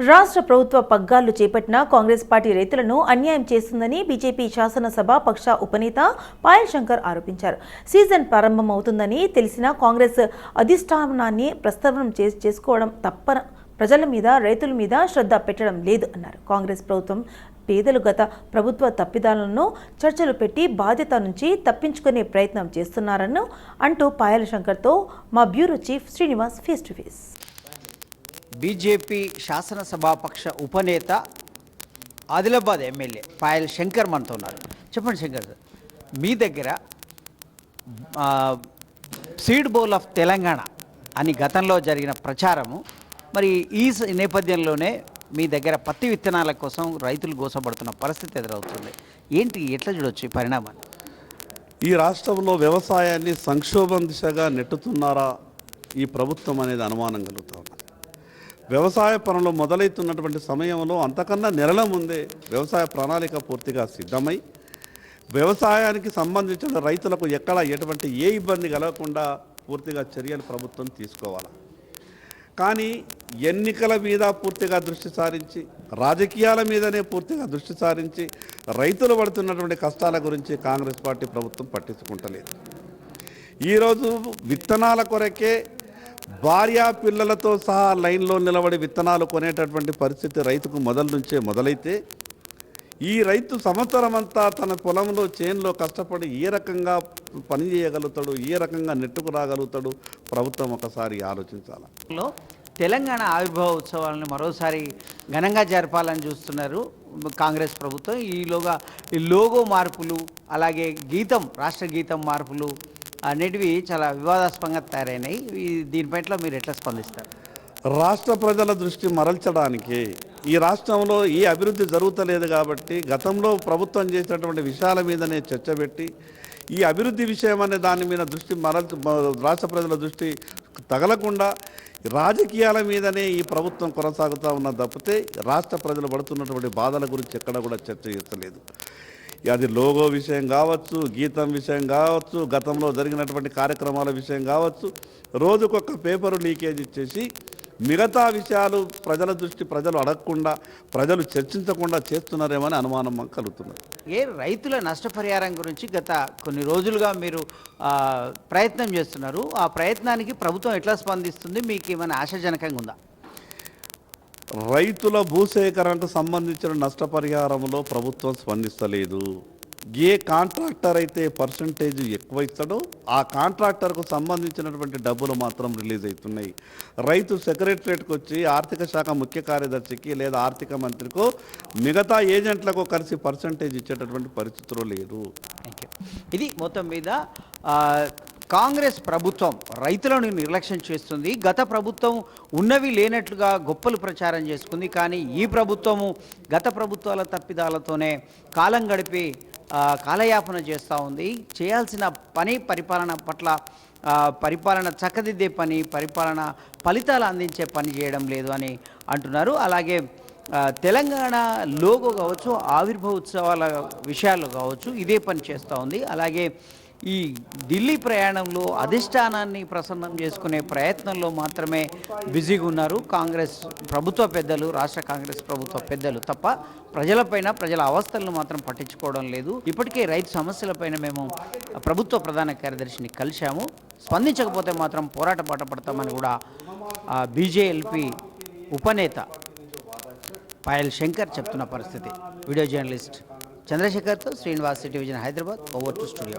రాష్ట్ర ప్రభుత్వ పగ్గాలు చేపట్టిన కాంగ్రెస్ పార్టీ రైతులను అన్యాయం చేస్తుందని బీజేపీ శాసనసభ పక్ష ఉపనేత పాయల్ శంకర్ ఆరోపించారు. సీజన్ ప్రారంభమవుతుందని తెలిసినా కాంగ్రెస్ అధిష్టానాన్ని ప్రస్తావన చే- చేసుకోవడం తప్ప ప్రజల మీద రైతుల మీద శ్రద్ధ పెట్టడం లేదు అన్నారు. కాంగ్రెస్ ప్రభుత్వం పేదలు గత ప్రభుత్వ తప్పిదాలను చర్చలు పెట్టి బాధ్యత నుంచి తప్పించుకునే ప్రయత్నం చేస్తున్నారని అంటూ పాయల శంకర్తో మా bureau chief Srinivas face to face. BJP శాసనసభాపక్ష ఉపనేత ఆదిలాబాద్ ఎమ్మెల్యే పాయల్ శంకర్ మనతో ఉన్నారు. చెప్పండి శంకర్ సార్ మీ దగ్గర సీడ్ బౌల్ ఆఫ్ తెలంగాణ అని గతంలో జరిగిన ప్రచారము మరి ఈ నేపథ్యంలోనే మీ దగ్గర పత్తి విత్తనాల కోసం రైతులు గోసపడుతున్న పరిస్థితి ఎదురవుతుంది. ఏంటి ఎట్లా చూడొచ్చు ఈ పరిణామాన్ని ఈ రాష్ట్రంలో వ్యవసాయాన్ని సంక్షోభం దిశగా నెట్టుతున్నారా ఈ ప్రభుత్వం అనేది అనుమానం కలుగుతుంది. వ్యవసాయ పనులు మొదలవుతున్నటువంటి సమయంలో అంతకన్నా నెలల ముందే వ్యవసాయ ప్రణాళిక పూర్తిగా సిద్ధమై వ్యవసాయానికి సంబంధించిన రైతులకు ఎక్కడ ఎటువంటి ఏ ఇబ్బంది కలగకుండా పూర్తిగా చర్యలు ప్రభుత్వం తీసుకోవాలి? కానీ ఎన్నికల మీద పూర్తిగా దృష్టి సారించి రాజకీయాల మీదనే పూర్తిగా దృష్టి సారించి రైతులు పడుతున్నటువంటి కష్టాల గురించి కాంగ్రెస్ పార్టీ ప్రభుత్వం పట్టించుకుంటలేదు. ఈరోజు విత్తనాల కొరకే భార్యా పిల్లలతో సహా లైన్లో నిలబడి విత్తనాలు కొనేటటువంటి పరిస్థితి రైతుకు మొదలు నుంచే మొదలైతే ఈ రైతు సంవత్సరం అంతా తన పొలంలో చేనులో కష్టపడి ఏ రకంగా పని చేయగలుగుతాడు ఏ రకంగా నెట్టుకు రాగలుగుతాడు ప్రభుత్వం ఒకసారి ఆలోచించాలి. తెలంగాణ ఆవిర్భావ ఉత్సవాలను మరోసారి ఘనంగా జరపాలని చూస్తున్నారు కాంగ్రెస్ ప్రభుత్వం. ఈలోగా ఈ లోగో మార్పులు అలాగే గీతం రాష్ట్ర గీతం మార్పులు అనేటివి చాలా వివాదాస్పదంగా తయారైనాయి. దీని పట్ల మీరు ఎట్లా స్పందిస్తారు? రాష్ట్ర ప్రజల దృష్టి మరల్చడానికి ఈ రాష్ట్రంలో ఏ అభివృద్ధి జరుగుతలేదు కాబట్టి గతంలో ప్రభుత్వం చేసినటువంటి విషయాల మీదనే చర్చ పెట్టి ఈ అభివృద్ధి విషయం అనే దాని మీద దృష్టి మరల్చ రాష్ట్ర ప్రజల దృష్టి తగలకుండా రాజకీయాల మీదనే ఈ ప్రభుత్వం కొనసాగుతూ ఉన్న తప్పితే రాష్ట్ర ప్రజలు పడుతున్నటువంటి బాధల గురించి ఎక్కడ కూడా చర్చ చేస్తలేదు. అది లోగో విషయం కావచ్చు గీతం విషయం కావచ్చు గతంలో జరిగినటువంటి కార్యక్రమాల విషయం కావచ్చు రోజుకొక పేపరు లీకేజ్ ఇచ్చేసి మిగతా విషయాలు ప్రజల దృష్టి ప్రజలు అడగకుండా ప్రజలు చర్చించకుండా చేస్తున్నారేమని అనుమానం కలుగుతున్నది. ఏ రైతుల నష్టపరిహారం గురించి గత కొన్ని రోజులుగా మీరు ప్రయత్నం చేస్తున్నారు. ఆ ప్రయత్నానికి ప్రభుత్వం ఎట్లా స్పందిస్తుంది? మీకు ఏమైనా ఆశాజనకంగా ఉందా? రైతుల భూసేకరణకు సంబంధించిన నష్టపరిహారంలో ప్రభుత్వం స్పందిస్తలేదు. ఏ కాంట్రాక్టర్ అయితే పర్సంటేజ్ ఎక్కువ ఇస్తాడో ఆ కాంట్రాక్టర్కు సంబంధించినటువంటి డబ్బులు మాత్రం రిలీజ్ అవుతున్నాయి. రైతు సెక్రటరేట్కి వచ్చి ఆర్థిక శాఖ ముఖ్య కార్యదర్శికి లేదా ఆర్థిక మంత్రికో మిగతా ఏజెంట్లకు కలిసి పర్సంటేజ్ ఇచ్చేటటువంటి పరిస్థితులు లేదు ఇది మొత్తం మీద కాంగ్రెస్ ప్రభుత్వం రైతులను నిర్లక్ష్యం చేస్తుంది. గత ప్రభుత్వం ఉన్నవి లేనట్లుగా గొప్పలు ప్రచారం చేసుకుంది. కానీ ఈ ప్రభుత్వము గత ప్రభుత్వాల తప్పిదాలతోనే కాలం గడిపి కాలయాపన చేస్తూ ఉంది. చేయాల్సిన పని పరిపాలన పట్ల పరిపాలన చక్కదిద్దే పని పరిపాలన ఫలితాలు అందించే పని చేయడం లేదు అని అంటున్నారు. అలాగే తెలంగాణ లోగో కావచ్చు ఆవిర్భావ ఉత్సవాల విషయాలు కావచ్చు ఇదే పని చేస్తూ ఉంది. అలాగే ఈ ఢిల్లీ ప్రయాణంలో అధిష్టానాన్ని ప్రసన్నం చేసుకునే ప్రయత్నంలో మాత్రమే బిజీగా ఉన్నారు. కాంగ్రెస్ ప్రభుత్వ పెద్దలు రాష్ట్ర కాంగ్రెస్ ప్రభుత్వ పెద్దలు తప్ప ప్రజలపైన ప్రజల అవస్థలను మాత్రం పట్టించుకోవడం లేదు. ఇప్పటికే రైతు సమస్యలపైన మేము ప్రభుత్వ ప్రధాన కార్యదర్శిని కలిశాము. స్పందించకపోతే మాత్రం పోరాట పాట పడతామని కూడా బీజేఎల్పి ఉపనేత పాయల్ శంకర్ చెప్తున్న పరిస్థితి. Video journalist చంద్రశేఖర్తో Srinivas city Hyderabad over to studio.